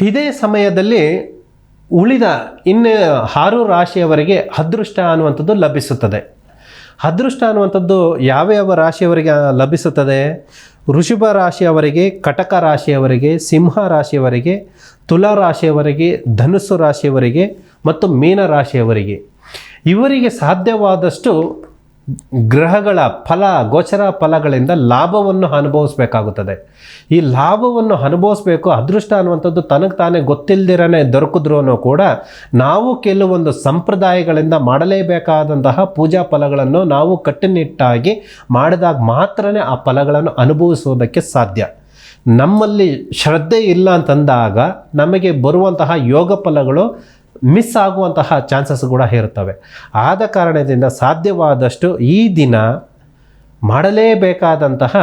ಇದೇ ಸಮಯದಲ್ಲಿ ಉಳಿದ ಇನ್ನು ಆರು ರಾಶಿಯವರಿಗೆ ಅದೃಷ್ಟ ಅನ್ನುವಂಥದ್ದು ಲಭಿಸುತ್ತದೆ. ಅದೃಷ್ಟ ಅನ್ನುವಂಥದ್ದು ಯಾವ್ಯಾವ ರಾಶಿಯವರಿಗೆ ಲಭಿಸುತ್ತದೆ? ವೃಷಭ ರಾಶಿಯವರಿಗೆ, ಕಟಕ ರಾಶಿಯವರಿಗೆ, ಸಿಂಹ ರಾಶಿಯವರಿಗೆ, ತುಲಾ ರಾಶಿಯವರಿಗೆ, ಧನುಸ್ಸು ರಾಶಿಯವರಿಗೆ ಮತ್ತು ಮೀನ ರಾಶಿಯವರಿಗೆ. ಇವರಿಗೆ ಸಾಧ್ಯವಾದಷ್ಟು ಗ್ರಹಗಳ ಫಲ, ಗೋಚರ ಫಲಗಳಿಂದ ಲಾಭವನ್ನು ಅನುಭವಿಸ್ಬೇಕಾಗುತ್ತದೆ. ಈ ಲಾಭವನ್ನು ಅನುಭವಿಸ್ಬೇಕು, ಅದೃಷ್ಟ ಅನ್ನುವಂಥದ್ದು ತನಗೆ ತಾನೇ ಗೊತ್ತಿಲ್ಲದಿರನೇ ದೊರಕಿದ್ರೂ ಕೂಡ ನಾವು ಕೆಲವೊಂದು ಸಂಪ್ರದಾಯಗಳಿಂದ ಮಾಡಲೇಬೇಕಾದಂತಹ ಪೂಜಾ ಫಲಗಳನ್ನು ನಾವು ಕಟ್ಟುನಿಟ್ಟಾಗಿ ಮಾಡಿದಾಗ ಮಾತ್ರನೇ ಆ ಫಲಗಳನ್ನು ಅನುಭವಿಸುವುದಕ್ಕೆ ಸಾಧ್ಯ. ನಮ್ಮಲ್ಲಿ ಶ್ರದ್ಧೆ ಇಲ್ಲ ಅಂತಂದಾಗ ನಮಗೆ ಬರುವಂತಹ ಯೋಗ ಫಲಗಳು ಮಿಸ್ ಆಗುವಂತಹ ಚಾನ್ಸಸ್ ಕೂಡ ಇರುತ್ತವೆ. ಆದ ಕಾರಣದಿಂದ ಸಾಧ್ಯವಾದಷ್ಟು ಈ ದಿನ ಮಾಡಲೇಬೇಕಾದಂತಹ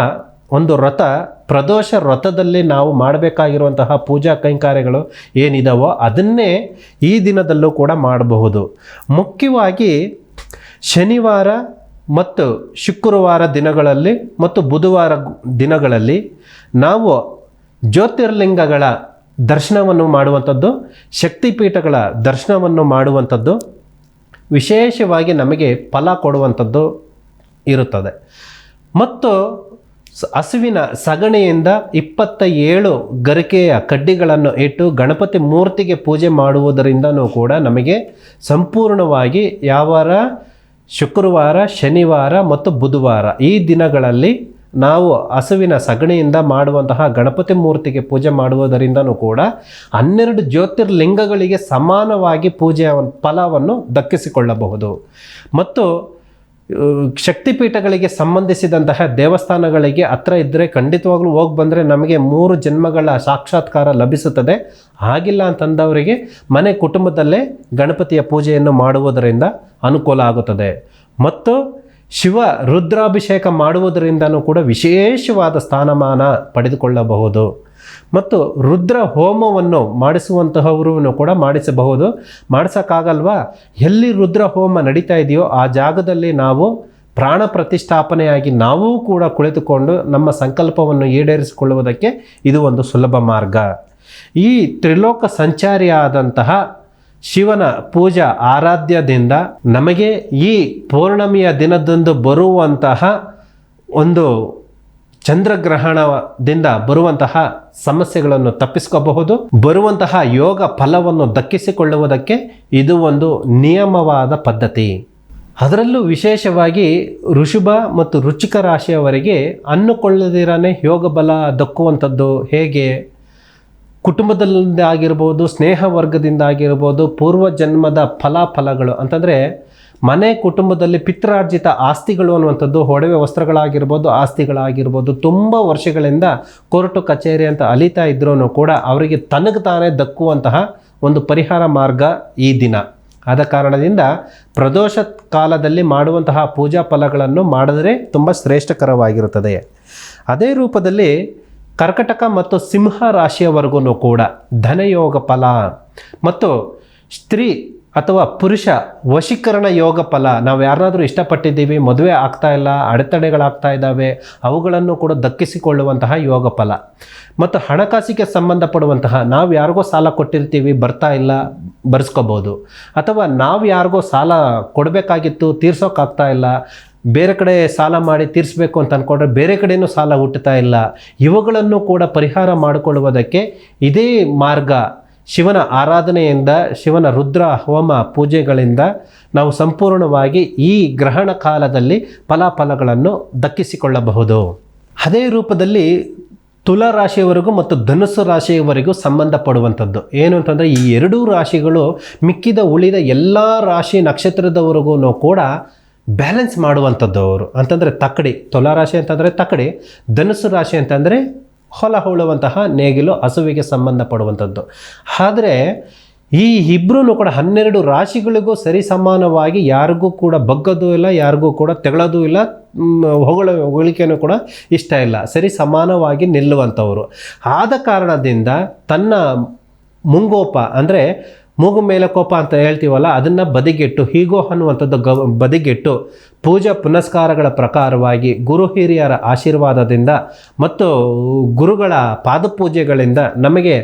ಒಂದು ವ್ರತ ಪ್ರದೋಷ ವ್ರತದಲ್ಲಿ ನಾವು ಮಾಡಬೇಕಾಗಿರುವಂತಹ ಪೂಜಾ ಕೈಂಕಾರ್ಯಗಳು ಏನಿದಾವೋ ಅದನ್ನೇ ಈ ದಿನದಲ್ಲೂ ಕೂಡ ಮಾಡಬಹುದು. ಮುಖ್ಯವಾಗಿ ಶನಿವಾರ ಮತ್ತು ಶುಕ್ರವಾರ ದಿನಗಳಲ್ಲಿ ಮತ್ತು ಬುಧವಾರ ದಿನಗಳಲ್ಲಿ ನಾವು ಜ್ಯೋತಿರ್ಲಿಂಗಗಳ ದರ್ಶನವನ್ನು ಮಾಡುವಂಥದ್ದು, ಶಕ್ತಿಪೀಠಗಳ ದರ್ಶನವನ್ನು ಮಾಡುವಂಥದ್ದು, ವಿಶೇಷವಾಗಿ ನಮಗೆ ಫಲ ಕೊಡುವಂಥದ್ದು ಇರುತ್ತದೆ. ಮತ್ತು ಹಸುವಿನ ಸಗಣಿಯಿಂದ ಇಪ್ಪತ್ತ ಏಳು ಗರಿಕೆಯ ಕಡ್ಡಿಗಳನ್ನು ಇಟ್ಟು ಗಣಪತಿ ಮೂರ್ತಿಗೆ ಪೂಜೆ ಮಾಡುವುದರಿಂದನೂ ಕೂಡ ನಮಗೆ ಸಂಪೂರ್ಣವಾಗಿ ಯಾವಾರ ಶುಕ್ರವಾರ, ಶನಿವಾರ ಮತ್ತು ಬುಧವಾರ ಈ ದಿನಗಳಲ್ಲಿ ನಾವು ಹಸುವಿನ ಸಗಣಿಯಿಂದ ಮಾಡುವಂತಹ ಗಣಪತಿ ಮೂರ್ತಿಗೆ ಪೂಜೆ ಮಾಡುವುದರಿಂದನೂ ಕೂಡ ಹನ್ನೆರಡು ಜ್ಯೋತಿರ್ಲಿಂಗಗಳಿಗೆ ಸಮಾನವಾಗಿ ಪೂಜೆಯ ಫಲವನ್ನು ದಕ್ಕಿಸಿಕೊಳ್ಳಬಹುದು. ಮತ್ತು ಶಕ್ತಿಪೀಠಗಳಿಗೆ ಸಂಬಂಧಿಸಿದಂತಹ ದೇವಸ್ಥಾನಗಳಿಗೆ ಹತ್ರ ಇದ್ದರೆ ಖಂಡಿತವಾಗ್ಲೂ ಹೋಗಿ ಬಂದರೆ ನಮಗೆ ಮೂರು ಜನ್ಮಗಳ ಸಾಕ್ಷಾತ್ಕಾರ ಲಭಿಸುತ್ತದೆ. ಆಗಿಲ್ಲ ಅಂತಂದವರಿಗೆ ಮನೆ ಕುಟುಂಬದಲ್ಲೇ ಗಣಪತಿಯ ಪೂಜೆಯನ್ನು ಮಾಡುವುದರಿಂದ ಅನುಕೂಲ ಆಗುತ್ತದೆ. ಮತ್ತು ಶಿವ ರುದ್ರಾಭಿಷೇಕ ಮಾಡುವುದರಿಂದನೂ ಕೂಡ ವಿಶೇಷವಾದ ಸ್ಥಾನಮಾನ ಪಡೆದುಕೊಳ್ಳಬಹುದು. ಮತ್ತು ರುದ್ರ ಹೋಮವನ್ನು ಮಾಡಿಸುವಂತಹವರು ಕೂಡ ಮಾಡಿಸಬಹುದು. ಮಾಡಿಸೋಕ್ಕಾಗಲ್ವಾ? ಎಲ್ಲಿ ರುದ್ರ ಹೋಮ ನಡೀತಾ ಇದೆಯೋ ಆ ಜಾಗದಲ್ಲಿ ನಾವು ಪ್ರಾಣ ಪ್ರತಿಷ್ಠಾಪನೆಯಾಗಿ ನಾವೂ ಕೂಡ ಕುಳಿತುಕೊಂಡು ನಮ್ಮ ಸಂಕಲ್ಪವನ್ನು ಈಡೇರಿಸಿಕೊಳ್ಳುವುದಕ್ಕೆ ಇದು ಒಂದು ಸುಲಭ ಮಾರ್ಗ. ಈ ತ್ರಿಲೋಕ ಸಂಚಾರಿಯಾದಂತಹ ಶಿವನ ಪೂಜಾ ಆರಾಧ್ಯದಿಂದ ನಮಗೆ ಈ ಪೌರ್ಣಮಿಯ ದಿನದಂದು ಬರುವಂತಹ ಒಂದು ಚಂದ್ರಗ್ರಹಣದಿಂದ ಬರುವಂತಹ ಸಮಸ್ಯೆಗಳನ್ನು ತಪ್ಪಿಸ್ಕೋಬಹುದು. ಬರುವಂತಹ ಯೋಗ ಫಲವನ್ನು ದಕ್ಕಿಸಿಕೊಳ್ಳುವುದಕ್ಕೆ ಇದು ಒಂದು ನಿಯಮವಾದ ಪದ್ಧತಿ. ಅದರಲ್ಲೂ ವಿಶೇಷವಾಗಿ ಋಷಭ ಮತ್ತು ರುಚಿಕ ರಾಶಿಯವರಿಗೆ ಅನ್ನುಕೊಳ್ಳದಿರನೇ ಯೋಗ ಬಲ ದಕ್ಕುವಂಥದ್ದು ಹೇಗೆ? ಕುಟುಂಬದಿಂದ ಆಗಿರ್ಬೋದು, ಸ್ನೇಹ ವರ್ಗದಿಂದ ಆಗಿರ್ಬೋದು ಪೂರ್ವ ಜನ್ಮದ ಫಲಾಫಲಗಳು ಅಂತಂದರೆ ಮನೆ ಕುಟುಂಬದಲ್ಲಿ ಪಿತ್ರಾರ್ಜಿತ ಆಸ್ತಿಗಳು ಅನ್ನುವಂಥದ್ದು ಒಡವೆ ವಸ್ತ್ರಗಳಾಗಿರ್ಬೋದು, ಆಸ್ತಿಗಳಾಗಿರ್ಬೋದು, ತುಂಬ ವರ್ಷಗಳಿಂದ ಕೋರ್ಟು ಕಚೇರಿ ಅಂತ ಅಲಿತಾ ಇದ್ರೂ ಕೂಡ ಅವರಿಗೆ ತನಗೆ ತಾನೇ ದಕ್ಕುವಂತಹ ಒಂದು ಪರಿಹಾರ ಮಾರ್ಗ ಈ ದಿನ. ಆದ ಕಾರಣದಿಂದ ಪ್ರದೋಷ ಕಾಲದಲ್ಲಿ ಮಾಡುವಂತಹ ಪೂಜಾ ಫಲಗಳನ್ನು ಮಾಡಿದರೆ ತುಂಬ ಶ್ರೇಷ್ಠಕರವಾಗಿರುತ್ತದೆ. ಅದೇ ರೂಪದಲ್ಲಿ ಕರ್ಕಟಕ ಮತ್ತು ಸಿಂಹ ರಾಶಿಯವರೆಗೂ ಕೂಡ ಧನಯೋಗ ಫಲ ಮತ್ತು ಸ್ತ್ರೀ ಅಥವಾ ಪುರುಷ ವಶೀಕರಣ ಯೋಗ ಫಲ. ನಾವು ಯಾರನ್ನಾದರೂ ಇಷ್ಟಪಟ್ಟಿದ್ದೀವಿ, ಮದುವೆ ಆಗ್ತಾ ಇಲ್ಲ, ಅಡೆತಡೆಗಳಾಗ್ತಾ ಇದ್ದಾವೆ, ಅವುಗಳನ್ನು ಕೂಡ ದಕ್ಕಿಸಿಕೊಳ್ಳುವಂತಹ ಯೋಗ ಫಲ. ಮತ್ತು ಹಣಕಾಸಿಗೆ ಸಂಬಂಧಪಡುವಂತಹ ನಾವು ಯಾರಿಗೋ ಸಾಲ ಕೊಟ್ಟಿರ್ತೀವಿ, ಬರ್ತಾ ಇಲ್ಲ, ಬರ್ಸ್ಕೋಬೋದು. ಅಥವಾ ನಾವು ಯಾರಿಗೋ ಸಾಲ ಕೊಡಬೇಕಾಗಿತ್ತು, ತೀರ್ಸೋಕ್ಕಾಗ್ತಾ ಇಲ್ಲ ಬೇರೆ ಕಡೆ ಸಾಲ ಮಾಡಿ ತೀರಿಸಬೇಕು ಅಂತ ಅಂದ್ಕೊಂಡ್ರೆ ಬೇರೆ ಕಡೆಯೂ ಸಾಲ ಹುಟ್ಟುತ್ತಾ ಇಲ್ಲ. ಇವುಗಳನ್ನು ಕೂಡ ಪರಿಹಾರ ಮಾಡಿಕೊಳ್ಳುವುದಕ್ಕೆ ಇದೇ ಮಾರ್ಗ ಶಿವನ ಆರಾಧನೆಯಿಂದ, ಶಿವನ ರುದ್ರ ಹೋಮ ಪೂಜೆಗಳಿಂದ ನಾವು ಸಂಪೂರ್ಣವಾಗಿ ಈ ಗ್ರಹಣ ಕಾಲದಲ್ಲಿ ಫಲಾಫಲಗಳನ್ನು ದಕ್ಕಿಸಿಕೊಳ್ಳಬಹುದು. ಅದೇ ರೂಪದಲ್ಲಿ ತುಲಾ ರಾಶಿಯವರೆಗೂ ಮತ್ತು ಧನುಸ್ಸು ರಾಶಿಯವರೆಗೂ ಸಂಬಂಧಪಡುವಂಥದ್ದು. ಏನು ಅಂತಂದರೆ ಈ ಎರಡೂ ರಾಶಿಗಳು ಮಿಕ್ಕಿದ ಉಳಿದ ಎಲ್ಲ ರಾಶಿ ನಕ್ಷತ್ರದವರೆಗೂ ಕೂಡ ಬ್ಯಾಲೆನ್ಸ್ ಮಾಡುವಂಥದ್ದು ಅವರು. ಅಂತಂದರೆ ತಕ್ಕಡಿ, ತುಲಾ ರಾಶಿ ಅಂತಂದರೆ ತಕ್ಕಡಿ ಧನುಸು ರಾಶಿ ಅಂತಂದರೆ ಹೊಲ ಹೋಳುವಂತಹ ನೇಗಿಲು, ಹಸುವಿಗೆ ಸಂಬಂಧಪಡುವಂಥದ್ದು ಆದರೆ ಈ ಇಬ್ಬರೂ ಕೂಡ ಹನ್ನೆರಡು ರಾಶಿಗಳಿಗೂ ಸರಿ ಸಮಾನವಾಗಿ ಯಾರಿಗೂ ಕೂಡ ಬಗ್ಗೋದು ಇಲ್ಲ, ಯಾರಿಗೂ ಕೂಡ ತೆಗಳೋದು ಇಲ್ಲ ಹೊಗಳ ಹೊಗಳಿಕೆಯೂ ಕೂಡ ಇಷ್ಟ ಇಲ್ಲ. ಸರಿ ಸಮಾನವಾಗಿ ನಿಲ್ಲುವಂಥವರು. ಆದ ಕಾರಣದಿಂದ ತನ್ನ ಮುಂಗೋಪ ಅಂದರೆ ಮೂಗು ಮೇಲೆ ಕೋಪ ಅಂತ ಹೇಳ್ತೀವಲ್ಲ, ಅದನ್ನು ಬದಿಗೆಟ್ಟು, ಹೀಗೋ ಅನ್ನುವಂಥದ್ದು ಗ ಬದಿಗೆಟ್ಟು ಪೂಜಾ ಪುನಸ್ಕಾರಗಳ ಪ್ರಕಾರವಾಗಿ ಗುರು ಹಿರಿಯರ ಆಶೀರ್ವಾದದಿಂದ ಮತ್ತು ಗುರುಗಳ ಪಾದಪೂಜೆಗಳಿಂದ ನಮಗೆ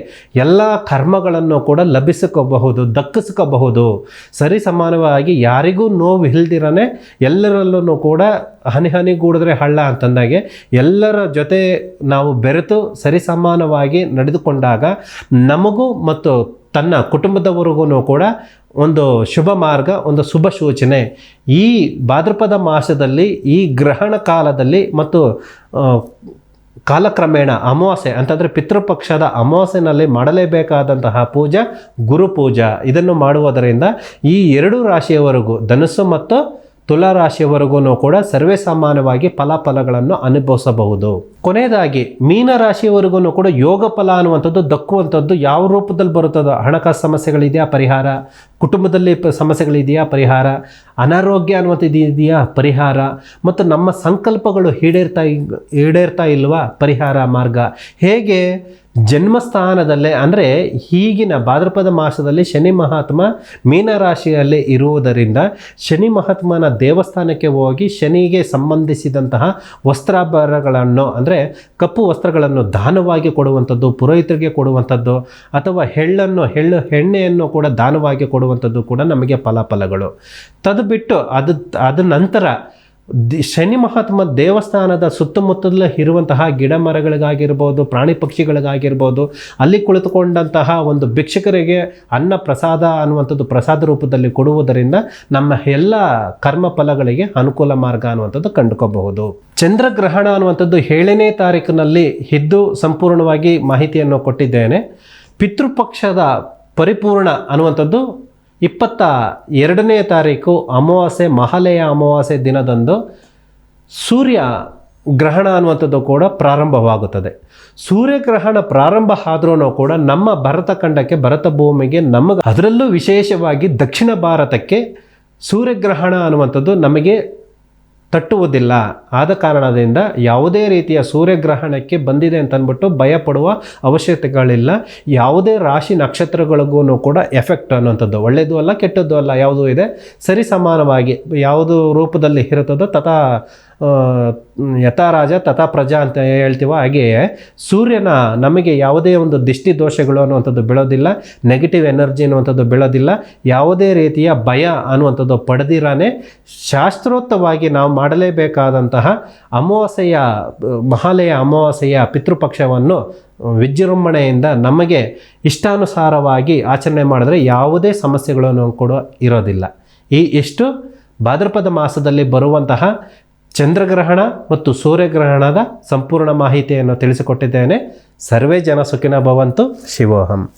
ಎಲ್ಲ ಕರ್ಮಗಳನ್ನು ಕೂಡ ಲಭಿಸಿಕೋಬಹುದು, ದಕ್ಕಿಸ್ಕೋಬಹುದು. ಸರಿ ಸಮಾನವಾಗಿ ಯಾರಿಗೂ ನೋವು ಇಲ್ದಿರನೇ ಎಲ್ಲರಲ್ಲೂ ಕೂಡ ಹನಿ ಹನಿಗೂಡಿದ್ರೆ ಹಳ್ಳ ಅಂತಂದಾಗೆ ಎಲ್ಲರ ಜೊತೆ ನಾವು ಬೆರೆತು ಸರಿಸಮಾನವಾಗಿ ನಡೆದುಕೊಂಡಾಗ ನಮಗೂ ಮತ್ತು ತನ್ನ ಕುಟುಂಬದವರೆಗೂ ಕೂಡ ಒಂದು ಶುಭ ಮಾರ್ಗ, ಒಂದು ಶುಭ ಸೂಚನೆ. ಈ ಭಾದ್ರಪದ ಮಾಸದಲ್ಲಿ, ಈ ಗ್ರಹಣ ಕಾಲದಲ್ಲಿ ಮತ್ತು ಕಾಲಕ್ರಮೇಣ ಅಮಾವಾಸ್ಯೆ, ಅಂತಂದರೆ ಪಿತೃಪಕ್ಷದ ಅಮಾವಾಸ್ಯೆನಲ್ಲಿ ಮಾಡಲೇಬೇಕಾದಂತಹ ಪೂಜಾ ಗುರು ಪೂಜಾ. ಇದನ್ನು ಮಾಡುವುದರಿಂದ ಈ ಎರಡು ರಾಶಿಯವರೆಗೂ ಧನುಸ್ಸು ಮತ್ತು ತುಲಾ ರಾಶಿಯವರೆಗೂ ಕೂಡ ಸರ್ವೇ ಸಾಮಾನ್ಯವಾಗಿ ಫಲಾಫಲಗಳನ್ನು ಅನುಭವಿಸಬಹುದು. ಕೊನೆಯದಾಗಿ ಮೀನ ರಾಶಿಯವರೆಗೂ ಕೂಡ ಯೋಗ ಫಲ ಅನ್ನುವಂಥದ್ದು ದಕ್ಕುವಂಥದ್ದು ಯಾವ ರೂಪದಲ್ಲಿ ಬರುತ್ತದೋ, ಹಣಕಾಸು ಸಮಸ್ಯೆಗಳಿದೆಯಾ, ಪರಿಹಾರ? ಕುಟುಂಬದಲ್ಲಿ ಪ- ಸಮಸ್ಯೆಗಳಿದೆಯಾ? ಪರಿಹಾರ? ಅನಾರೋಗ್ಯ ಅನ್ನುವಂಥದ್ದು ಇದೆಯಾ? ಪರಿಹಾರ? ಮತ್ತು ನಮ್ಮ ಸಂಕಲ್ಪಗಳು ಈಡೇರ್ತಾ ಈಡೇರ್ತಾ ಇಲ್ವಾ? ಪರಿಹಾರ ಮಾರ್ಗ. ಹೇಗೆ? ಜನ್ಮಸ್ಥಾನದಲ್ಲೇ, ಅಂದರೆ ಈಗಿನ ಭಾದ್ರಪದ ಮಾಸದಲ್ಲಿ ಶನಿ ಮಹಾತ್ಮ ಮೀನರಾಶಿಯಲ್ಲಿ ಇರುವುದರಿಂದ ಶನಿ ಮಹಾತ್ಮನ ದೇವಸ್ಥಾನಕ್ಕೆ ಹೋಗಿ ಶನಿಗೆ ಸಂಬಂಧಿಸಿದಂತಹ ವಸ್ತ್ರಾಭರಣಗಳನ್ನು, ಅಂದರೆ ಕಪ್ಪು ವಸ್ತ್ರಗಳನ್ನು ದಾನವಾಗಿ ಕೊಡುವಂಥದ್ದು, ಪುರೋಹಿತರಿಗೆ ಕೊಡುವಂಥದ್ದು, ಅಥವಾ ಹೆಳ್ಳನ್ನು ಎಳ್ಳು ಎಣ್ಣೆಯನ್ನು ಕೂಡ ದಾನವಾಗಿ ಕೊಡುವಂಥದ್ದು ಕೂಡ ನಮಗೆ ಫಲಾಫಲಗಳು. ತದು ಬಿಟ್ಟು ಅದು, ಅದ ನಂತರ ಶನಿ ಮಹಾತ್ಮ ದೇವಸ್ಥಾನದ ಸುತ್ತಮುತ್ತಲ ಇರುವಂತಹ ಗಿಡ ಮರಗಳಿಗಾಗಿರ್ಬೋದು, ಪ್ರಾಣಿ ಪಕ್ಷಿಗಳಿಗಾಗಿರ್ಬೋದು, ಅಲ್ಲಿ ಕುಳಿತುಕೊಂಡಂತಹ ಒಂದು ಭಿಕ್ಷಕರಿಗೆ ಅನ್ನ ಪ್ರಸಾದ ಅನ್ನುವಂಥದ್ದು ಪ್ರಸಾದ ರೂಪದಲ್ಲಿ ಕೊಡುವುದರಿಂದ ನಮ್ಮ ಎಲ್ಲ ಕರ್ಮ ಫಲಗಳಿಗೆ ಅನುಕೂಲ ಮಾರ್ಗ ಅನ್ನುವಂಥದ್ದು ಕಂಡುಕೋಬಹುದು. ಚಂದ್ರಗ್ರಹಣ ಅನ್ನುವಂಥದ್ದು ಏಳನೇ ತಾರೀಕಿನಲ್ಲಿ ಇದ್ದು ಸಂಪೂರ್ಣವಾಗಿ ಮಾಹಿತಿಯನ್ನು ಕೊಟ್ಟಿದ್ದೇನೆ. ಪಿತೃಪಕ್ಷದ ಪರಿಪೂರ್ಣ ಅನ್ನುವಂಥದ್ದು ಇಪ್ಪತ್ತ ಎರಡನೇ ತಾರೀಕು ಅಮಾವಾಸ್ಯೆ, ಮಹಾಲಯ ಅಮಾವಾಸ್ಯೆ ದಿನದಂದು ಸೂರ್ಯ ಗ್ರಹಣ ಅನ್ನುವಂಥದ್ದು ಕೂಡ ಪ್ರಾರಂಭವಾಗುತ್ತದೆ. ಸೂರ್ಯಗ್ರಹಣ ಪ್ರಾರಂಭ ಆದ್ರೂ ಕೂಡ ನಮ್ಮ ಭರತ ಖಂಡಕ್ಕೆ, ಭರತ ಭೂಮಿಗೆ ನಮಗೆ ಅದರಲ್ಲೂ ವಿಶೇಷವಾಗಿ ದಕ್ಷಿಣ ಭಾರತಕ್ಕೆ ಸೂರ್ಯಗ್ರಹಣ ಅನ್ನುವಂಥದ್ದು ನಮಗೆ ತಟ್ಟುವುದಿಲ್ಲ. ಆದ ಕಾರಣದಿಂದ ಯಾವುದೇ ರೀತಿಯ ಸೂರ್ಯಗ್ರಹಣಕ್ಕೆ ಬಂದಿದೆ ಅಂತ ಭಯಪಡುವ ಅವಶ್ಯಕತೆಗಳಿಲ್ಲ. ಯಾವುದೇ ರಾಶಿ ನಕ್ಷತ್ರಗಳಿಗೂ ಕೂಡ ಎಫೆಕ್ಟ್ ಅನ್ನುವಂಥದ್ದು ಒಳ್ಳೆಯದು ಅಲ್ಲ ಕೆಟ್ಟದ್ದು ಅಲ್ಲ, ಯಾವುದೂ ಇದೆ? ಸರಿ ಸಮಾನವಾಗಿ, ಯಾವುದು ರೂಪದಲ್ಲಿ ಇರುತ್ತದೋ ತಥಾ ಯಥಾ ರಾಜ ತಥಾ ಪ್ರಜಾ ಅಂತ ಹೇಳ್ತೀವೋ ಹಾಗೆಯೇ, ಸೂರ್ಯನ ನಮಗೆ ಯಾವುದೇ ಒಂದು ದಿಷ್ಟಿ ದೋಷಗಳು ಅನ್ನುವಂಥದ್ದು ಬೀಳೋದಿಲ್ಲ ನೆಗೆಟಿವ್ ಎನರ್ಜಿ ಅನ್ನುವಂಥದ್ದು ಬೀಳೋದಿಲ್ಲ, ಯಾವುದೇ ರೀತಿಯ ಭಯ ಅನ್ನುವಂಥದ್ದು ಪಡೆದಿರಾನೆ ಶಾಸ್ತ್ರೋತ್ತವಾಗಿ ನಾವು ಮಾಡಲೇಬೇಕಾದಂತಹ ಅಮಾವಾಸ್ಯೆಯ, ಮಹಾಲಯ ಅಮಾವಾಸ್ಯೆಯ ಪಿತೃಪಕ್ಷವನ್ನು ವಿಜೃಂಭಣೆಯಿಂದ ನಮಗೆ ಇಷ್ಟಾನುಸಾರವಾಗಿ ಆಚರಣೆ ಮಾಡಿದ್ರೆ ಯಾವುದೇ ಸಮಸ್ಯೆಗಳನ್ನು ಕೂಡ ಇರೋದಿಲ್ಲ. ಈ ಇಷ್ಟು ಭಾದ್ರಪದ ಮಾಸದಲ್ಲಿ ಬರುವಂತಹ ಚಂದ್ರಗ್ರಹಣ ಮತ್ತು ಸೂರ್ಯಗ್ರಹಣದ ಸಂಪೂರ್ಣ ಮಾಹಿತಿಯನ್ನು ತಿಳಿಸಿಕೊಟ್ಟಿದ್ದೇನೆ. ಸರ್ವೇ ಜನ ಸುಖಿನ ಭವಂತು. ಶಿವೋಹಂ.